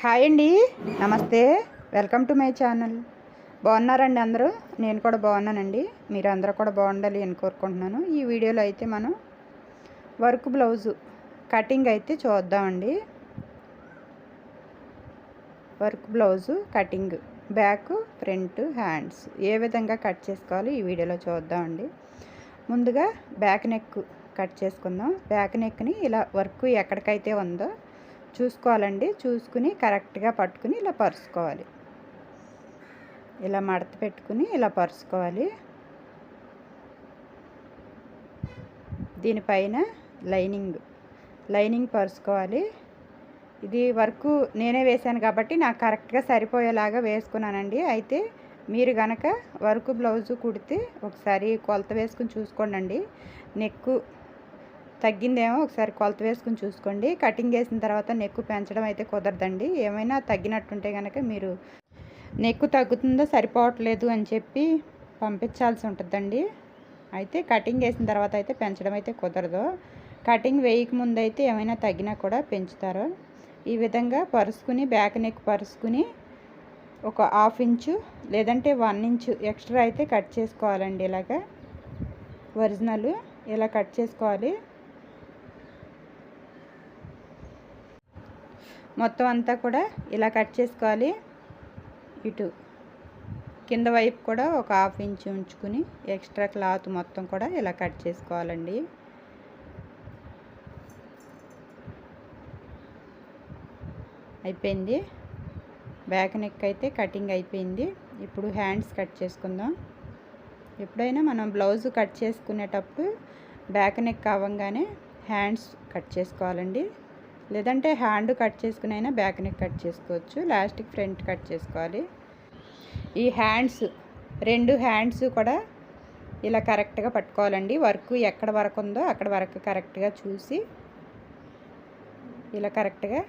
Hi అండి. నమస్తే. Welcome to my channel. బాగున్నారండి అందరూ? నేను కూడా బాగున్నానండి. మీరు అందరూ కూడా బాగుండాలి అని కోరుకుంటున్నాను. ఈ వీడియోలో అయితే మనం వర్క్ బ్లౌజు కటింగ్ అయితే చూద్దామండి. Work blouse cutting back front hands ఏ విధంగా కట్ చేసుకోవాలి ఈ వీడియోలో చూద్దామండి. ముందుగా బ్యాక్ నెక్ కట్ చేసుకుందాం. బ్యాక్ నెక్ని ఇలా వర్క్ ఎక్కడికైతే ఉందో చూసుకోవాలండి. చూసుకుని కరెక్ట్గా పట్టుకుని ఇలా పరుచుకోవాలి. ఇలా మడత పెట్టుకుని ఇలా పరుచుకోవాలి. దీనిపైన లైనింగ్ లైనింగ్ పరుచుకోవాలి. ఇది వర్కు నేనే వేశాను కాబట్టి నాకు కరెక్ట్గా సరిపోయేలాగా వేసుకున్నానండి. అయితే మీరు గనక వర్క్ బ్లౌజు కుడితే ఒకసారి కొలత వేసుకుని చూసుకోండి నెక్కు తగ్గిందేమో ఒకసారి కొలత వేసుకుని చూసుకోండి. కటింగ్ వేసిన తర్వాత నెక్కు పెంచడం అయితే కుదరదండి. ఏమైనా తగ్గినట్టుంటే కనుక మీరు నెక్కు తగ్గుతుందో సరిపోవట్లేదు అని చెప్పి పంపించాల్సి ఉంటుందండి. అయితే కటింగ్ వేసిన తర్వాత అయితే పెంచడం అయితే కుదరదు. కటింగ్ వేయకముందు అయితే ఏమైనా తగ్గినా కూడా పెంచుతారు. ఈ విధంగా పరుచుకుని బ్యాక్ నెక్ పరుచుకుని ఒక హాఫ్ ఇంచు లేదంటే వన్ ఇంచు ఎక్స్ట్రా అయితే కట్ చేసుకోవాలండి ఇలాగా. ఒరిజినల్ ఇలా కట్ చేసుకోవాలి. మొత్తం అంతా కూడా ఇలా కట్ చేసుకోవాలి. ఇటు కింద వైపు కూడా ఒక హాఫ్ ఇంచ్ ఉంచుకుని ఎక్స్ట్రా క్లాత్ మొత్తం కూడా ఇలా కట్ చేసుకోవాలండి. అయిపోయింది. బ్యాక్ నెక్ అయితే కటింగ్ అయిపోయింది. ఇప్పుడు హ్యాండ్స్ కట్ చేసుకుందాం. ఎప్పుడైనా మనం బ్లౌజ్ కట్ చేసుకునేటప్పుడు బ్యాక్ నెక్ అవ్వగానే హ్యాండ్స్ కట్ చేసుకోవాలండి. లేదంటే హ్యాండ్ కట్ చేసుకునైనా బ్యాక్ నెక్ కట్ చేసుకోవచ్చు. లాస్ట్కి ఫ్రంట్ కట్ చేసుకోవాలి. ఈ హ్యాండ్స్ రెండు హ్యాండ్స్ కూడా ఇలా కరెక్ట్గా పట్టుకోవాలండి. వర్క్ ఎక్కడ వరకు ఉందో అక్కడ వరకు కరెక్ట్గా చూసి ఇలా కరెక్ట్గా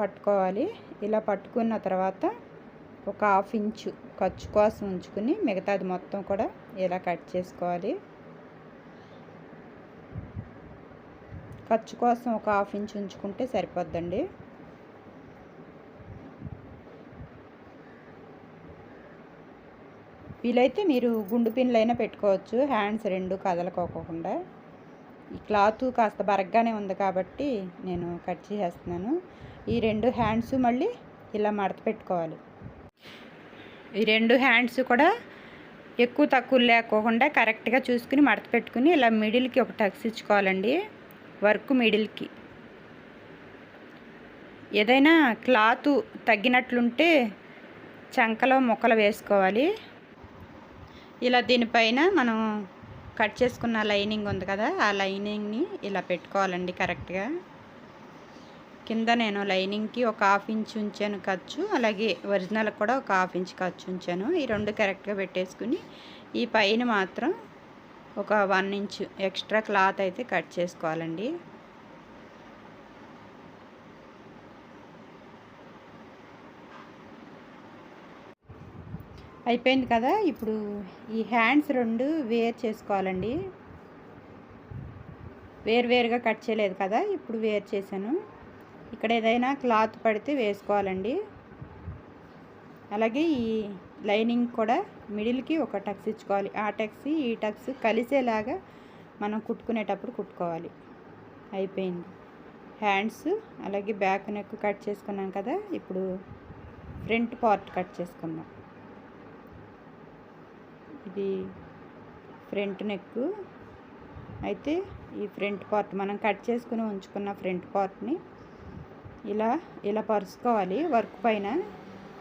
పట్టుకోవాలి. ఇలా పట్టుకున్న తర్వాత ఒక హాఫ్ ఇంచు ఖర్చు కోసం ఉంచుకుని మిగతాది మొత్తం కూడా ఇలా కట్ చేసుకోవాలి. ఖర్చు కోసం ఒక హాఫ్ ఇంచ్ ఉంచుకుంటే సరిపోద్దండి. వీలైతే మీరు గుండు పిన్లైనా పెట్టుకోవచ్చు హ్యాండ్స్ రెండు కదలకోకుండా. ఈ క్లాత్ కాస్త బరగ్గానే ఉంది కాబట్టి నేను కట్ చేసేస్తున్నాను. ఈ రెండు హ్యాండ్స్ మళ్ళీ ఇలా మడత పెట్టుకోవాలి. ఈ రెండు హ్యాండ్స్ కూడా ఎక్కువ తక్కువ లేకోకుండా కరెక్ట్గా చూసుకుని మడత పెట్టుకుని ఇలా మిడిల్కి ఒక టక్స్ ఇచ్చుకోవాలండి. వర్క్ మిడిల్కి. ఏదైనా క్లాత్ తగ్గినట్లుంటే చంకలో ముక్కలు వేసుకోవాలి. ఇలా దీనిపైన మనం కట్ చేసుకున్న లైనింగ్ ఉంది కదా ఆ లైనింగ్ని ఇలా పెట్టుకోవాలండి కరెక్ట్గా. కింద నేను లైనింగ్కి ఒక హాఫ్ ఇంచ్ ఉంచాను ఖర్చు అలాగే ఒరిజినల్ కూడా ఒక హాఫ్ ఇంచ్ ఖర్చు ఉంచాను. ఈ రెండు కరెక్ట్గా పెట్టేసుకుని ఈ పైన మాత్రం ఒక వన్ ఇంచ్ ఎక్స్ట్రా క్లాత్ అయితే కట్ చేసుకోవాలండి. అయిపోయింది కదా? ఇప్పుడు ఈ హ్యాండ్స్ రెండు వేర్ చేసుకోవాలండి. వేరువేరుగా కట్ చేయలేదు కదా? ఇప్పుడు వేర్ చేశాను. ఇక్కడ ఏదైనా క్లాత్ పడితే వేసుకోవాలండి. అలాగే ఈ లైనింగ్ కూడా మిడిల్కి ఒక టక్స్ ఇచ్చుకోవాలి. ఆ టక్స్ ఈ టక్స్ కలిసేలాగా మనం కుట్టుకునేటప్పుడు కుట్టుకోవాలి. అయిపోయింది. హ్యాండ్స్ అలాగే బ్యాక్ నెక్ కట్ చేసుకున్నాం కదా ఇప్పుడు ఫ్రంట్ పార్ట్ కట్ చేసుకుందాం. ఇది ఫ్రంట్ నెక్. అయితే ఈ ఫ్రంట్ పార్ట్ మనం కట్ చేసుకుని ఉంచుకున్న ఫ్రంట్ పార్ట్ని ఇలా ఇలా పరుచుకోవాలి. వర్క్ పైన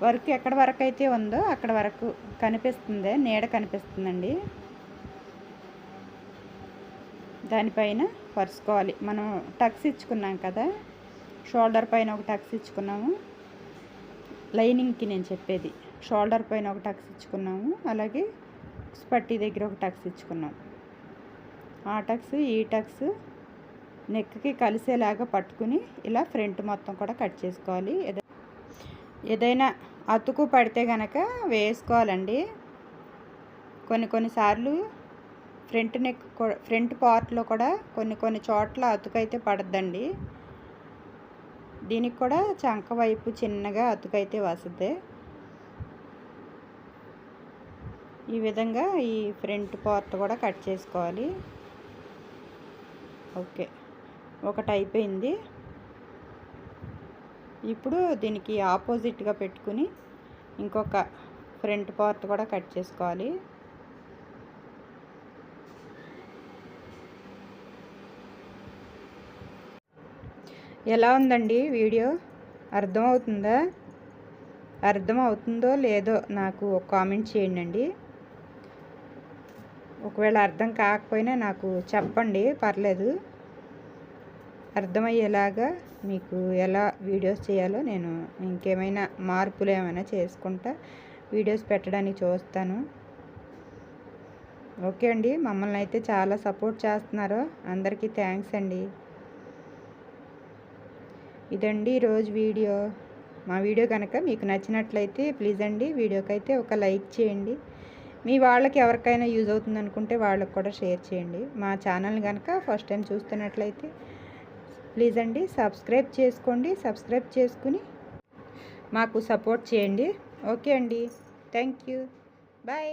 వర్క్ ఎక్కడ వరకు అయితే ఉందో అక్కడ వరకు కనిపిస్తుంది నీడ కనిపిస్తుందండి. దానిపైన పరుచుకోవాలి. మనం టక్స్ ఇచ్చుకున్నాం కదా షోల్డర్ పైన ఒక టక్స్ ఇచ్చుకున్నాము. లైనింగ్కి నేను చెప్పేది షోల్డర్ పైన ఒక టక్స్ ఇచ్చుకున్నాము. అలాగే పట్టి దగ్గర ఒక టక్స్ ఇచ్చుకున్నాం. ఆ టక్స్ ఈ టక్స్ నెక్కి కలిసేలాగా పట్టుకుని ఇలా ఫ్రంట్ మొత్తం కూడా కట్ చేసుకోవాలి. ఏదైనా అతుకు పడితే కనుక వేసుకోవాలండి. కొన్ని కొన్నిసార్లు ఫ్రంట్ నెక్ ఫ్రంట్ పార్ట్లో కూడా కొన్ని కొన్ని చోట్ల అతుకైతే పడద్దండి. దీనికి కూడా చంక వైపు చిన్నగా అతుకైతే వస్తుంది. ఈ విధంగా ఈ ఫ్రంట్ పార్ట్ కూడా కట్ చేసుకోవాలి. ఓకే. ఒకటి అయిపోయింది ఇప్పుడు దీనికి ఆపోజిట్గా పెట్టుకుని ఇంకొక ఫ్రంట్ పార్ట్ కూడా కట్ చేసుకోవాలి. ఎలా ఉందండి వీడియో? అర్థమవుతుందా? అర్థం అవుతుందో లేదో నాకు ఒక కామెంట్ చేయండి ఒకవేళ అర్థం కాకపోయినా నాకు చెప్పండి పర్లేదు. అర్థమయ్యేలాగా మీకు ఎలా వీడియోస్ చేయాలో నేను ఇంకేమైనా మార్పులు ఏమైనా చేసుకుంటా వీడియోస్ పెట్టడానికి చూస్తాను. ఓకే అండి మమ్మల్ని అయితే చాలా సపోర్ట్ చేస్తున్నారు. అందరికీ థ్యాంక్స్ అండి. ఇదండి ఈరోజు వీడియో. మా వీడియో కనుక మీకు నచ్చినట్లయితే ప్లీజ్ అండి వీడియోకి అయితే ఒక లైక్ చేయండి. మీ వాళ్ళకి ఎవరికైనా యూజ్ అవుతుంది అనుకుంటే వాళ్ళకి కూడా షేర్ చేయండి. మా ఛానల్ కనుక ఫస్ట్ టైం చూస్తున్నట్లయితే ప్లీజ్ అండి సబ్స్క్రైబ్ చేసుకోండి సబ్స్క్రైబ్ చేసుకుని మాకు సపోర్ట్ చేయండి. ఓకే అండి. Thank you. బాయ్.